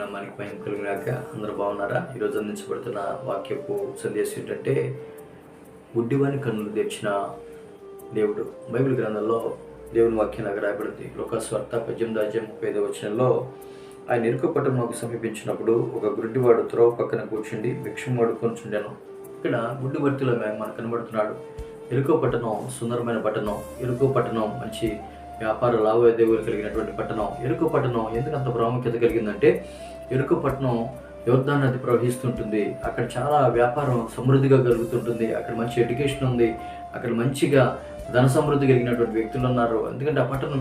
నామానికి భయం కలిగినాక అందరూ బాగున్నారా? ఈరోజు అందించబడుతున్న వాక్యపు సందేశం ఏంటంటే గుడ్డివాని కన్నులు తెచ్చిన దేవుడు. బైబిల్ గ్రంథంలో దేవుని వాక్యం నాకు రాయబడింది. లోకస్వార్త పద్దెనిమిది అధ్యాయం ముప్పై ఐదు వచనంలో ఆయన ఇరుకపట్టం మాకు సమీపించినప్పుడు ఒక గుడ్డివాడు త్రోవ పక్కన కూర్చుండి భిక్షం వాడుకొంచుండాను ఇక్కడ గుడ్డి భర్తీలో మనకు కనబడుతున్నాడు. ఇరుకో పట్టణం సుందరమైన పట్టణం ఇరుకో పట్టణం మంచి వ్యాపార లావాదేవీలు కలిగినటువంటి పట్టణం ఎరుకు పట్టణం ఎందుకు అంత ప్రాముఖ్యత కలిగిందంటే ఎరుకు పట్టణం యోర్ధా నది ప్రవహిస్తుంటుంది. అక్కడ చాలా వ్యాపారం సమృద్ధిగా కలుగుతుంటుంది. అక్కడ మంచి ఎడ్యుకేషన్ ఉంది. అక్కడ మంచిగా ధన సమృద్ధి కలిగినటువంటి వ్యక్తులు ఉన్నారు. ఎందుకంటే ఆ పట్టణం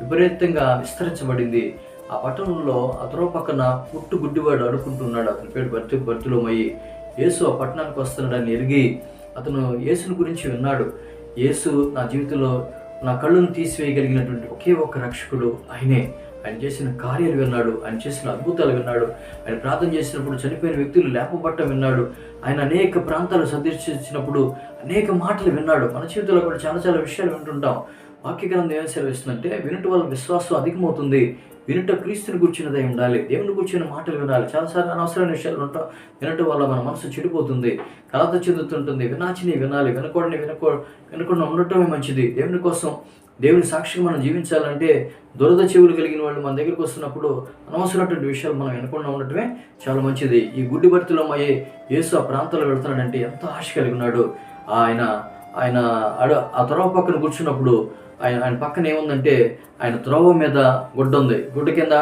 విపరీతంగా విస్తరించబడింది. ఆ పట్టణంలో అతను పక్కన పుట్టు గుడ్డివాడు అడుకుంటున్నాడు అతని పేరు భర్తీ భర్తులమయ్యి యేసు ఆ పట్టణానికి వస్తున్నాడని ఎరిగి అతను యేసుని గురించి విన్నాడు. యేసు నా జీవితంలో నా కళ్ళను తీసివేయగలిగినటువంటి ఒకే ఒక్క రక్షకుడు ఆయనే. ఆయన చేసిన కార్యాలు విన్నాడు ఆయన చేసిన అద్భుతాలు విన్నాడు ఆయన ప్రార్థన చేసినప్పుడు చనిపోయిన వ్యక్తులు లేపబట్టం విన్నాడు ఆయన అనేక ప్రాంతాలు సందర్శించినప్పుడు అనేక మాటలు విన్నాడు. మన జీవితంలో కూడా చాలా చాలా విషయాలు వింటుంటాం. వాక్య గ్రంథం ఏం సెలవిస్తుందంటే వినటి వల్ల విశ్వాసం అధికమవుతుంది. వినుట క్రీస్తుని కూర్చున్నదై ఉండాలి. దేవుని కూర్చున్న మాటలు వినాలి. చాలాసార్లు అనవసరమైన విషయాలు ఉంటాం వినటం వల్ల మన మనసు చెడిపోతుంది. కలత చెందుతుంటుంది. వినాచిని వినాలి. వినకూడని వినకూ వినకుండా ఉండటమే మంచిది. దేవుని కోసం దేవుని సాక్షిగా మనం జీవించాలంటే దురద చెవులు కలిగిన వాళ్ళు మన దగ్గరికి వస్తున్నప్పుడు అనవసరమైనటువంటి విషయాలు మనం వినకుండా ఉండటమే చాలా మంచిది. ఈ గుడ్డి భర్తలో అయ్యే యేసు ఆ ప్రాంతాల్లో వెళ్తున్నాడంటే ఎంతో ఆశ కలిగి ఉన్నాడు. ఆయన ఆయన అడ ఆ త్రోవ పక్కన కూర్చున్నప్పుడు ఆయన ఆయన పక్కన ఏముందంటే ఆయన త్రోవ మీద గుడ్డ ఉంది గుడ్డ కింద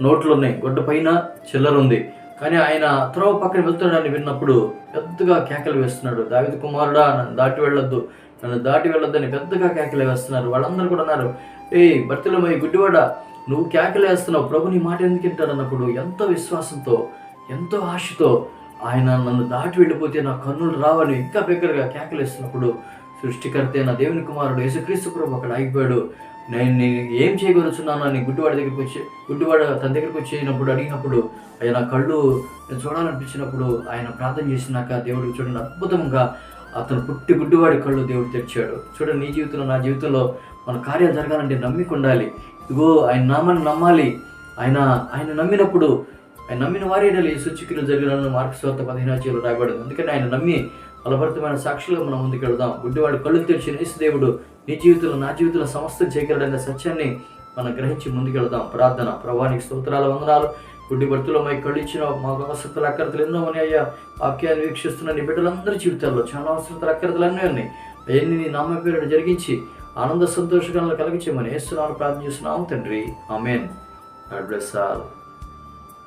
నోట్లు ఉన్నాయి గుడ్డ పైన చిల్లర ఉంది కానీ ఆయన త్రోవ పక్కన వెళ్తున్నాడని విన్నప్పుడు పెద్దగా కేకలు వేస్తున్నాడు. దావిద కుమారుడా నన్ను దాటి వెళ్ళొద్దు. నన్ను దాటి వెళ్ళొద్దని పెద్దగా కేకలు వేస్తున్నారు. వాళ్ళందరూ కూడా అన్నారు ఏయ్ భర్తలమై గుడ్డివాడ నువ్వు కేకలు వేస్తున్నావు. ప్రభు నీ మాట ఎందుకు వింటాడు? అన్నప్పుడు ఎంతో విశ్వాసంతో ఎంతో ఆశతో ఆయన నన్ను దాటి వెళ్ళిపోతే నా కన్నులు రావని ఇంకా బిగ్గరగా కేకలు వేస్తున్నప్పుడు సృష్టికర్త నా దేవుని కుమారుడు యేసుక్రీస్తు ప్రభు అక్కడ ఆగిపోయాడు. నేను నేను ఏం చేయగలుగుతున్నాను అని గుడ్డివాడి దగ్గరికి వచ్చి గుడ్డివాడు తన దగ్గరికి వచ్చినప్పుడు అడిగినప్పుడు ఆయన కళ్ళు నేను చూడాలనిపించినప్పుడు ఆయన ప్రార్థన చేసినాక దేవుడు చూడండి అద్భుతంగా అతను పుట్టి గుడ్డివాడి కళ్ళు దేవుడు తెరిచాడు. చూడండి నీ జీవితంలో నా జీవితంలో మన కార్యాలు జరగాలంటే నమ్మిక ఉండాలి. ఇగో ఆయన నామాన్ని నమ్మాలి. ఆయన ఆయన నమ్మినప్పుడు ఆయన నమ్మిన వారి సూచికలు జరిగిన మార్క్స్ వార్త పదిహేను చేలు రాయబడింది. అందుకని ఆయన నమ్మి ఫలభరితమైన సాక్షిలో మనం ముందుకు వెళదాం గుడ్డివాడు కళ్ళు తెరిచిన యేసు దేవుడు నీ జీవితంలో నా జీవితంలో సమస్తం చేయగలడన్న సత్యాన్ని మనం గ్రహించి ముందుకు ప్రార్థన. ప్రభానికి స్తోత్రాలు వందనాలు. గుడ్డి భర్తలో మై కళ్ళు ఇచ్చిన మా అవసరతలు అక్కరతలు ఎన్నో అని అయ్యా. వాక్యాన్ని వీక్షిస్తున్న నీ బిడ్డలందరి జీవితాల్లో చాలా అవసరతలు అక్కరతలు అన్నీ ఉన్నాయి. అవన్నీ నీ నామ పేరు జరిగించి ఆనంద సంతోషకాలను కలిగించమని వేస్తున్నాను ప్రార్థన చేస్తున్నాము తండ్రి. ఆమెన్. God bless all.